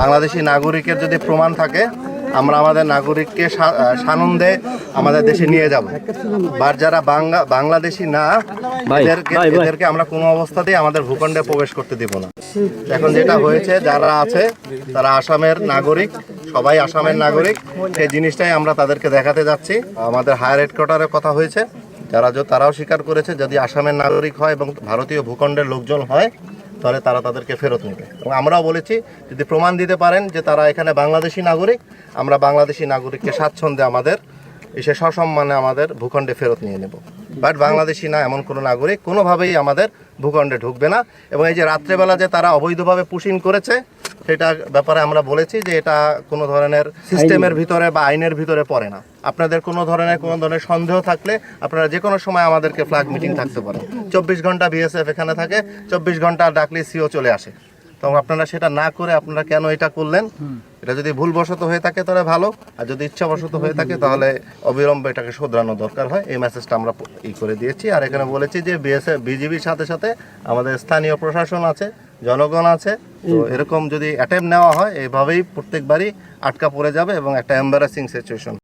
বাংলাদেশি নাগরিকের যদি প্রমাণ থাকে আমরা আমাদের নাগরিককে সানন্দে আমাদের দেশে নিয়ে যাব। বা যারা বাংলা বাংলাদেশি না এদেরকে। এদেরকে আমরা কোনো অবস্থাতেই আমাদের ভূখণ্ডে প্রবেশ করতে দিব না। এখন যেটা হয়েছে যারা আছে তারা আসামের নাগরিক সবাই আসামের নাগরিক। সেই জিনিসটাই আমরা তাদেরকে দেখাতে যাচ্ছি। আমাদের হায়ার হেডকোয়ার্টারে কথা হয়েছে। যারা তারাও স্বীকার করেছে যদি আসামের নাগরিক হয় এবং ভারতীয় ভূখণ্ডের লোকজন হয় তাহলে তারা তাদেরকে ফেরত নেবে। এবং আমরাও বলেছি, যদি প্রমাণ দিতে পারেন যে তারা এখানে বাংলাদেশি নাগরিক, আমরা বাংলাদেশি নাগরিককে স্বাচ্ছন্দ্যে আমাদের, এসে সসম্মানে আমাদের ভূখণ্ডে ফেরত নিয়ে নেব। বাট বাংলাদেশি না, এমন কোনো নাগরিক। কোনোভাবেই আমাদের ভূখণ্ডে ঢুকবে না। এবং এই যে রাত্রেবেলা যে তারা অবৈধভাবে পুশিং করেছে, সেটা ব্যাপারে আমরা বলেছি যে এটা কোনো ধরনের সিস্টেমের ভিতরে বা আইনের ভিতরে পড়ে না। আপনাদের কোনো ধরনের কোনো ধরনের সন্দেহ থাকলে আপনারা যে কোনো সময় আমাদেরকে ফ্ল্যাগ মিটিং থাকতে পারেন। চব্বিশ ঘণ্টা বিএসএফ এখানে থাকে, চব্বিশ ঘণ্টা ডাকলে সিও চলে আসে। তো আপনারা সেটা না করে আপনারা কেন এটা করলেন? এটা যদি ভুলবশত হয়ে থাকে তাহলে ভালো আর যদি ইচ্ছাবশত হয়ে থাকে তাহলে অবিলম্বে এটাকে শোধরানো দরকার হয়। এই মেসেজটা আমরা ই করে দিয়েছি। আর এখানে বলেছি যে বিএসএফ বিজিবির সাথে সাথে আমাদের স্থানীয় প্রশাসন আছে জনগণ আছে। তো এরকম যদি অ্যাটেম্প নেওয়া হয় এইভাবেই প্রত্যেকবারই আটকা পড়ে যাবে এবং একটা এম্বারাসিং সিচুয়েশন